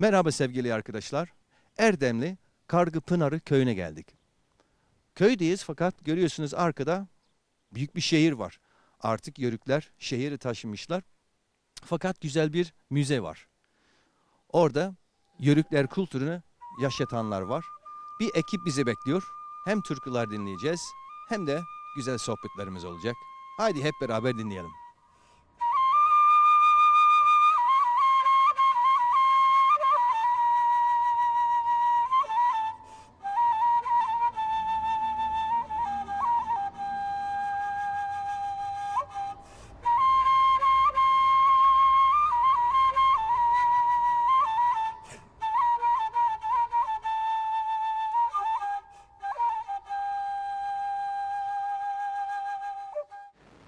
Merhaba sevgili arkadaşlar. Erdemli Kargıpınarı köyüne geldik. Köydeyiz fakat görüyorsunuz arkada büyük bir şehir var. Artık yörükler şehri taşımışlar. Fakat güzel bir müze var. Orada yörükler kültürünü yaşatanlar var. Bir ekip bizi bekliyor. Hem türküler dinleyeceğiz hem de güzel sohbetlerimiz olacak. Haydi hep beraber dinleyelim.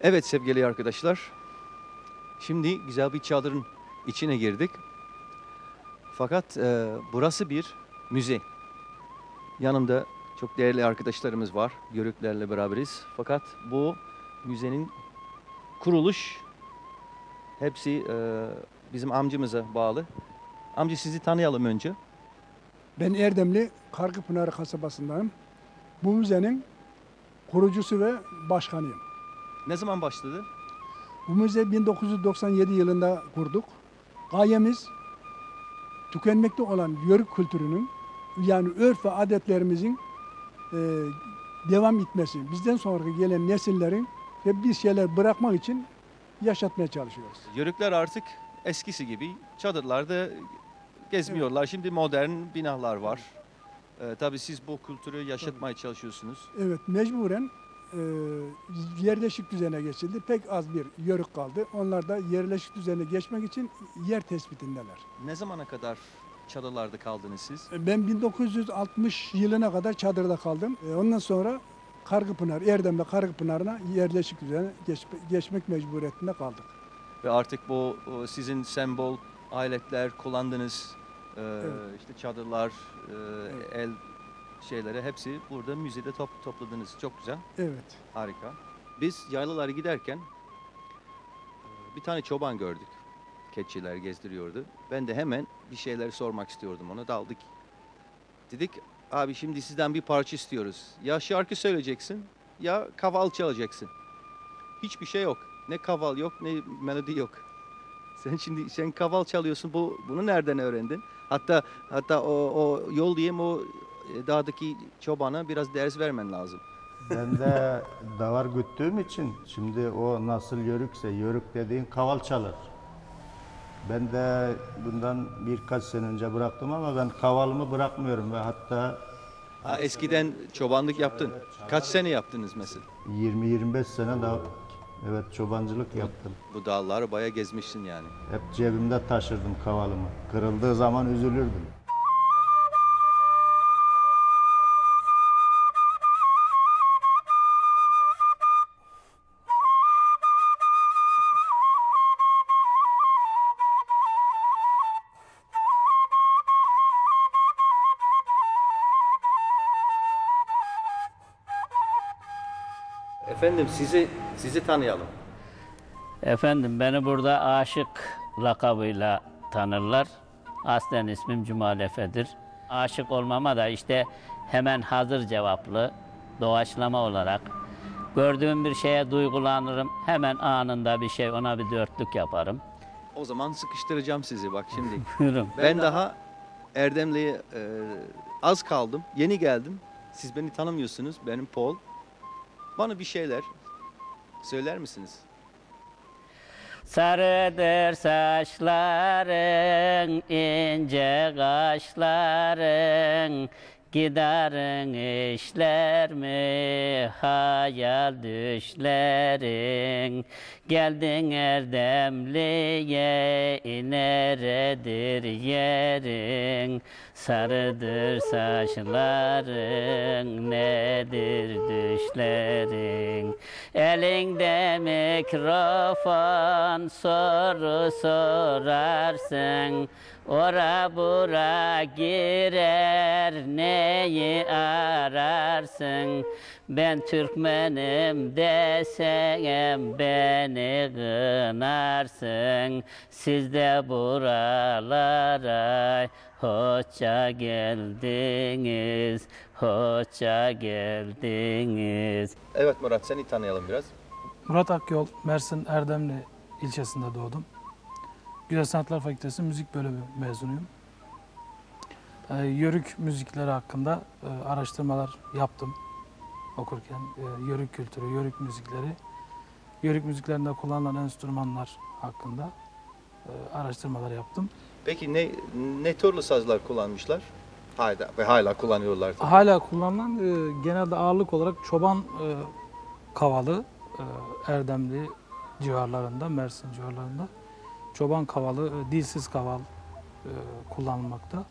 Evet sevgili arkadaşlar. Şimdi güzel bir çadırın içine girdik. Fakat e, burası bir müze. Yanımda çok değerli arkadaşlarımız var. Yörüklerle beraberiz. Fakat bu müzenin kuruluş hepsi e, bizim amcamıza bağlı. Amca sizi tanıyalım önce. Ben Erdemli Kargıpınar kasabasındayım. Bu müzenin kurucusu ve başkanıyım. Ne zaman başladı? Bu müze 1997 yılında kurduk. Gayemiz tükenmekte olan yörük kültürünün yani örf ve adetlerimizin e, devam etmesi. Bizden sonraki gelen nesillerin ve bir şeyler bırakmak için yaşatmaya çalışıyoruz. Yörükler artık eskisi gibi çadırlarda gezmiyorlar. Şimdi modern binalar var. Ee, tabii siz bu kültürü yaşatmaya çalışıyorsunuz. Evet mecburen e, yerleşik düzene geçildi. Pek az bir yörük kaldı. Onlar da yerleşik düzene geçmek için yer tespitindeler. Ne zamana kadar çadırlarda kaldınız siz? E, Ben 1960 yılına kadar çadırda kaldım. E, Ondan sonra Kargıpınar, Erdem'le Kargıpınar'ına yerleşik düzene geç- geçmek mecburiyetinde kaldık. Ve artık bu sizin sembol aletler kullandığınız e, Evet. işte çadırlar, e, el şeyleri hepsi burada müzede top, topladınız. Çok güzel, Evet. harika. Biz yaylalara giderken e, bir tane çoban gördük. Keçiler gezdiriyordu. Ben de hemen bir şeyler sormak istiyordum ona. Daldık. Dedik abi şimdi sizden bir parça istiyoruz. Ya şarkı söyleyeceksin ya kaval çalacaksın. Hiçbir şey yok. Ne kaval yok ne melodi yok. Sen şimdi sen kaval çalıyorsun. Bu bunu nereden öğrendin? Hatta hatta o, o yol diyeyim o dağdaki çobana biraz ders vermen lazım. Ben de davar güttüğüm için şimdi o nasıl yörükse yörük dediğin kaval çalar. Ben de bundan birkaç sene önce bıraktım ama ben kavalımı bırakmıyorum ve hatta Ha, eskiden çobanlık yaptın. Kaç sene yaptınız mesela? 20-25 sene daha evet çobancılık yaptım. Bu dağları bayağı gezmişsin yani. Hep cebimde taşırdım kavalımı. Kırıldığı zaman üzülürdüm. Efendim sizi sizi tanıyalım. Efendim beni burada aşık lakabıyla tanırlar. Aslen ismim Cumal Efe'dir. Aşık olmama da işte hemen hazır cevaplı, doğaçlama olarak gördüğüm bir şeye duygulanırım. Hemen anında bir şey ona bir dörtlük yaparım. O zaman sıkıştıracağım sizi bak şimdi. Buyurun. Ben daha Erdemli'ye e, az kaldım. Yeni geldim. Siz beni tanımıyorsunuz. Benim Paul. Bana bir şeyler söyler misiniz? Sarıdır saçların, ince kaşların, Giderin işler mi? Hayal düşlerin. Geldin Erdemli'ye neredir yerin? Sarıdır saçların nedir düşlerin? Elinde mikrofon soru sorarsın Ora bura girer neyi ararsın Ben Türkmenim desem beni kınarsın Siz de buralara hoşça geldiniz Hoşça geldiniz Evet Murat seni tanıyalım biraz. Murat Akyol, Mersin Erdemli ilçesinde doğdum. Güzel Sanatlar Fakültesi müzik bölümü mezunuyum. Ee, yörük müzikleri hakkında e, araştırmalar yaptım okurken. E, yörük kültürü, yörük müzikleri, yörük müziklerinde kullanılan enstrümanlar hakkında e, araştırmalar yaptım. Peki ne ne türlü sazlar kullanmışlar? Hala ve hala kullanıyorlar. tabii. Hala kullanılan e, genelde ağırlık olarak çoban e, kavalı e, Erdemli civarlarında, Mersin civarlarında çoban kavalı, e, dilsiz kaval e, kullanılmakta.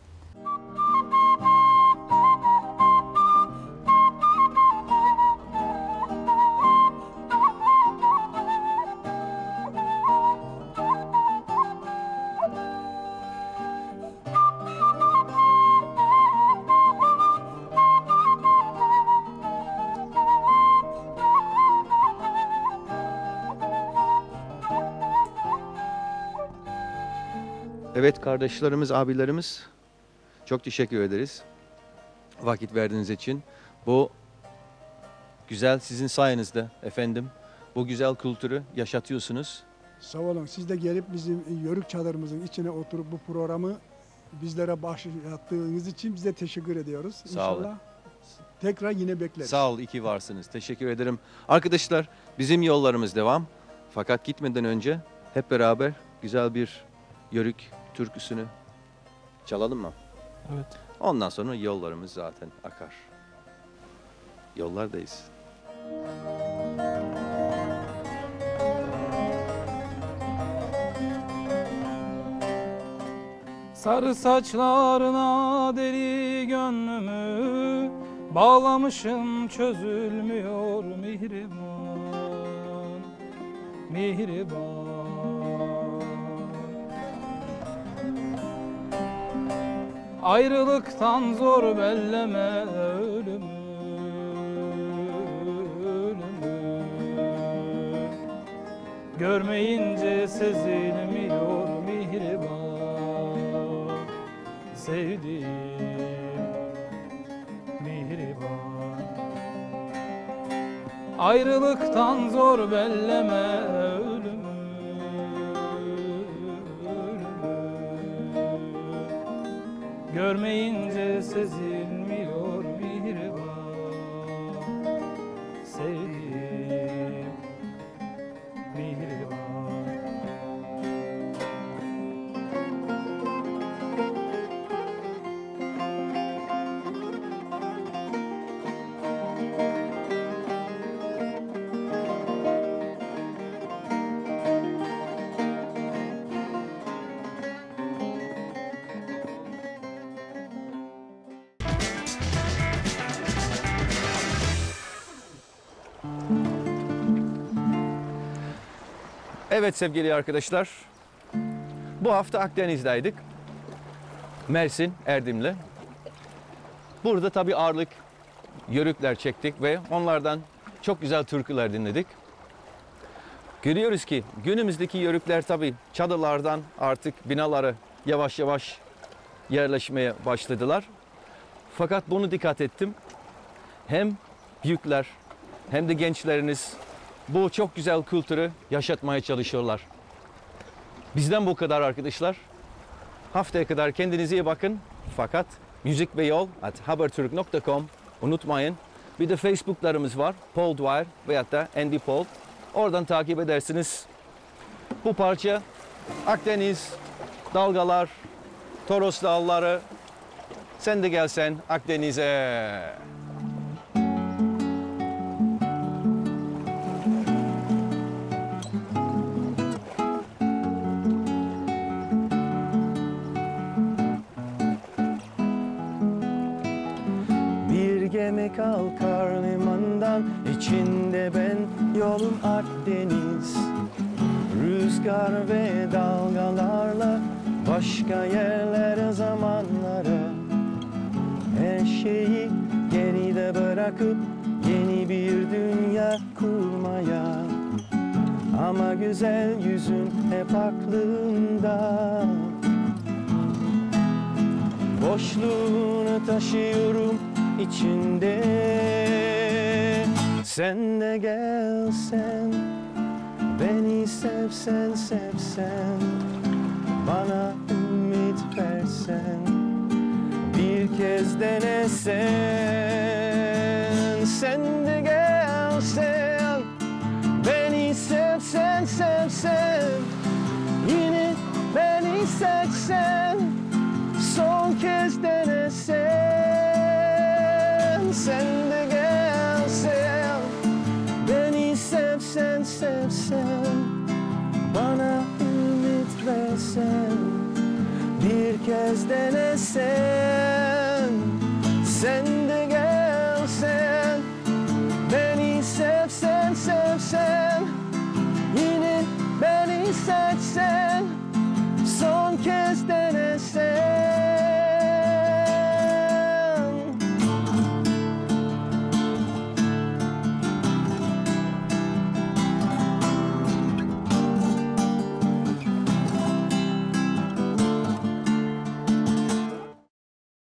Evet kardeşlerimiz, abilerimiz çok teşekkür ederiz. Vakit verdiğiniz için. Bu güzel sizin sayenizde efendim. Bu güzel kültürü yaşatıyorsunuz. Sağ olun. Siz de gelip bizim yörük çadırımızın içine oturup bu programı bizlere başlattığınız için bize teşekkür ediyoruz. Sağ olun. İnşallah tekrar yine bekleriz. Sağ ol, iyi ki varsınız. Teşekkür ederim. Arkadaşlar bizim yollarımız devam. Fakat gitmeden önce hep beraber güzel bir yörük türküsünü çalalım mı? Evet. Ondan sonra yollarımız zaten akar. Yollardayız. Sarı saçlarına deli gönlümü Bağlamışım çözülmüyor mihriban Mihriban Ayrılıktan zor belleme ölümü ölümü. Görmeyince sezilmiyor mihriban Sevdiğim mihriban Ayrılıktan zor belleme Görmeyince sezilmiyor mihriban Sevdiğim Evet sevgili arkadaşlar. Bu hafta Akdeniz'deydik. Mersin, Erdimli. Burada tabii ağırlık yörükler çektik ve onlardan çok güzel türküler dinledik. Görüyoruz ki günümüzdeki yörükler tabii çadırlardan artık binalara yavaş yavaş yerleşmeye başladılar. Fakat bunu dikkat ettim. Hem büyükler hem de gençleriniz bu çok güzel kültürü yaşatmaya çalışıyorlar. Bizden bu kadar arkadaşlar. Haftaya kadar kendinize iyi bakın. Fakat müzik ve yol at haberturk.com unutmayın. Bir de Facebook'larımız var. Paul Dwyer veyahut da Andy Paul. Oradan takip edersiniz. Bu parça Akdeniz, dalgalar, Toros dağları. Sen de gelsen Akdeniz'e. gemi kalkar limandan içinde ben yolum Akdeniz. Rüzgar ve dalgalarla başka yerlere zamanlara. Her şeyi geride bırakıp yeni bir dünya kurmaya. Ama güzel yüzün hep aklımda Boşluğunu taşıyorum içinde. Sen de gelsen Beni sevsen sevsen Bana ümit versen Bir kez denesen.